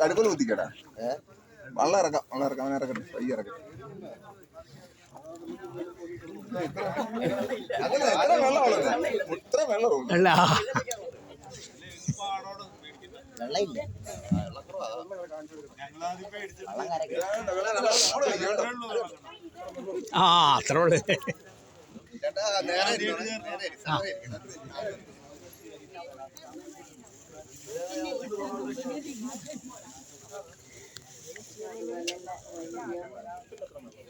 കടുക്കൽ കുത്തിക്കടാ. വള്ളം ഇറക്കാം വള്ളം ഇറക്കാം അവനെ ഇറക്കട്ടെ കൈ ഇറക്കട്ടെ. ഇത്ര വെള്ളം ഇത്ര വെള്ളം വെള്ളമില്ല? ആ അത്ര ഉള്ളു. ചേട്ടാ നേരെ നേരെ ഇരിക്കണം, നേരെ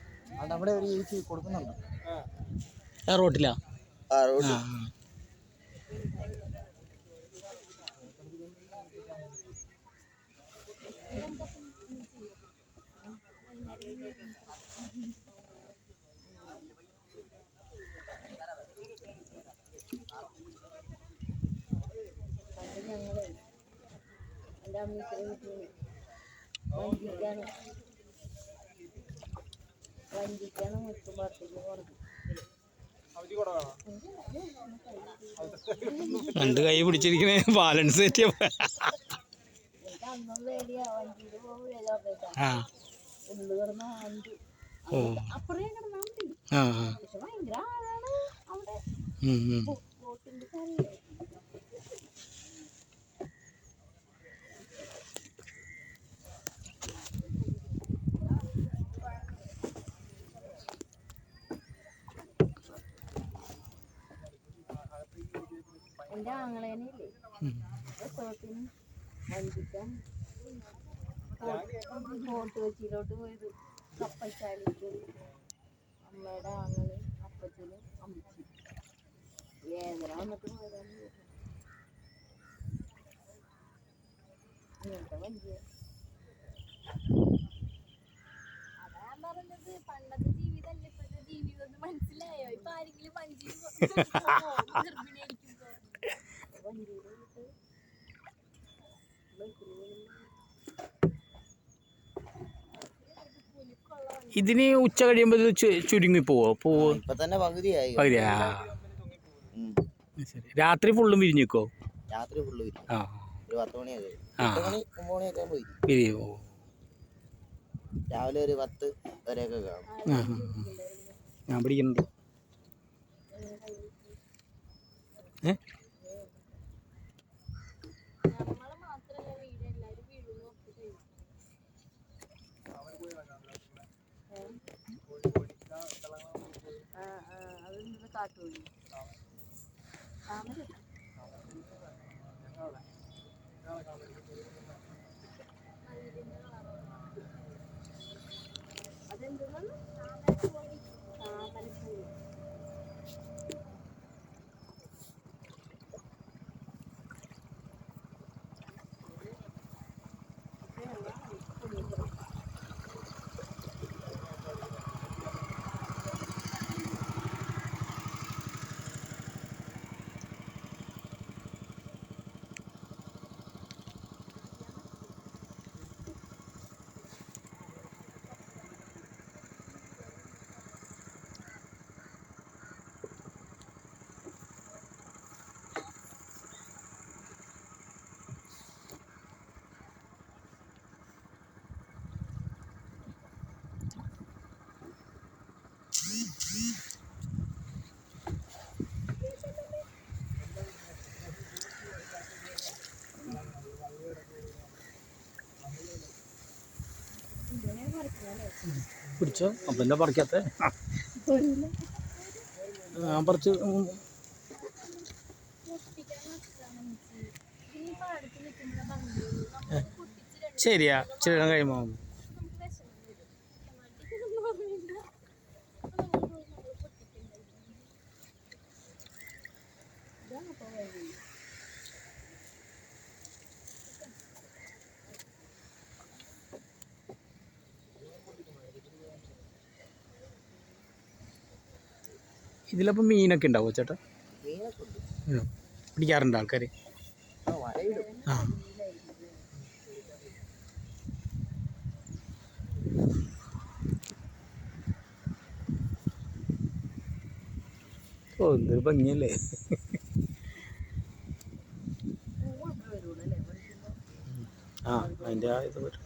അവിടെ ഒരു ചേച്ചി കൊടുക്കുന്നുണ്ട്. ആ റോട്ടിലാ? ആ പണ്ട് ഞങ്ങൾ. എന്റെ അമ്മ വീട്ടിൽ രണ്ട് കൈ പിടിച്ചിരിക്കണേ ബാലൻസ് തെറ്റിയ ഓ. ആ പേടിയാ വഞ്ചിയിൽ പോകുമ്പോഴല്ലോ ആ ഉള്ളു കിടന്ന വണ്ടി ഓ അപ്പുറേ കിടന്നാ മതി ആ ആ പക്ഷെ ഭയങ്കര ആളാണ് അവിടെ ഉം, ഉം. ബോട്ടിന്റെ സ്ഥലം എന്റെ ആങ്ങളേനില്ലേ റിസോർട്ടിന് വഞ്ചിക്കാൻ ഫോർട്ട് കൊച്ചിയിലോട്ട് പോയത്. കപ്പശാലിക്ക് അമ്മയുടെ ആങ്ങൾ അപ്പച്ചനും അമ്മച്ചി വേദന വന്നിട്ട് പോയതാണ്. ഇങ്ങനത്തെ വഞ്ചിയ. അതാ പണ്ടത്തെ ജീവിതമല്ല ഇപ്പോഴത്തെ മനസ്സിലായോ? ഇപ്പൊ ആരെങ്കിലും വഞ്ചി ബൈക്കിൽ ഇതിന് ഉച്ച കഴിയുമ്പോൾ ചു- ചുരുങ്ങി പോവോ? പോവോ? ഇപ്പൊ തന്നെ പകുതിയായി. പകുതിയാ? ഉം. ശരി. രാത്രി ഫുള്ളും വിരിഞ്ഞിക്കോ രാത്രി ഫുള്ള് വരും ആ. ഒരു പത്ത് മണിയൊക്കെ ആ. എട്ട് മണി ഒമ്പത് മണിയൊക്കെ ആകുമ്പോൾ വരും വിരിയോ രാവിലെ ഒരു പത്ത് വരെയൊക്കെ കാണും. ആ ആ, ആ. ഞാൻ പിടിക്കുന്നുണ്ട്. ഏ? അതെന്ത് കാട്ടുപോയി അതെന്താണ് പിടിച്ചോ അപ്പം എന്താ പറിക്കാത്ത? ഞാൻ പറിച്ച് ശരിയാ പൊട്ടിക്കാൻ കഴിയുമ്പോൾ Thank ഇതിന് ഇതിലപ്പോൾ മീനൊക്കെ ഉണ്ടാവുമോ ചേട്ടാ. പിടിക്കാറുണ്ട് ആൾക്കാർ ആ ഓ എന്തൊരു ഭംഗിയല്ലേ. ആ അതിന്റെ ആ ഇത് വരും.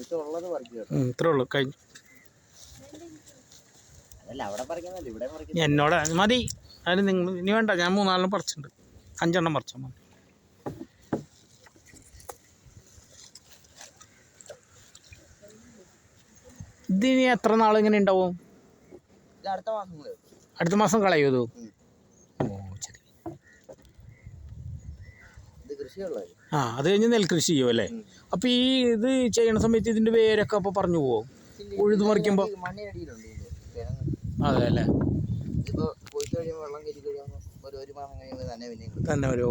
ഇത്രേ ഉള്ളൂ കഴിഞ്ഞു. എന്നോട് മതി. അതിന് നിങ്ങൾ ഇനി വേണ്ട ഞാൻ മൂന്നാലെണ്ണം പറിച്ചിട്ടുണ്ട്. അഞ്ചെണ്ണം പറിച്ചാൽ മതി. ഇതിനി എത്ര നാളിങ്ങനെ ഉണ്ടാവും? അടുത്ത മാസം കളയൂ. അടുത്ത മാസം കളയോ ഇത് ഉം. ഓ ശരി ഇത് കൃഷിയുള്ളത് ആ അത് കഴിഞ്ഞ് നെൽകൃഷി ചെയ്യും അല്ലേ? അപ്പൊ ഈ ഇത് ചെയ്യണ സമയത്ത് ഇതിന്റെ വേരൊക്കെ അപ്പൊ പറഞ്ഞു പോവും? ഉഴുത് മറിക്കുമ്പോ? അതെ അല്ലേ? തന്നെ വരുമോ തന്നെ ഒരു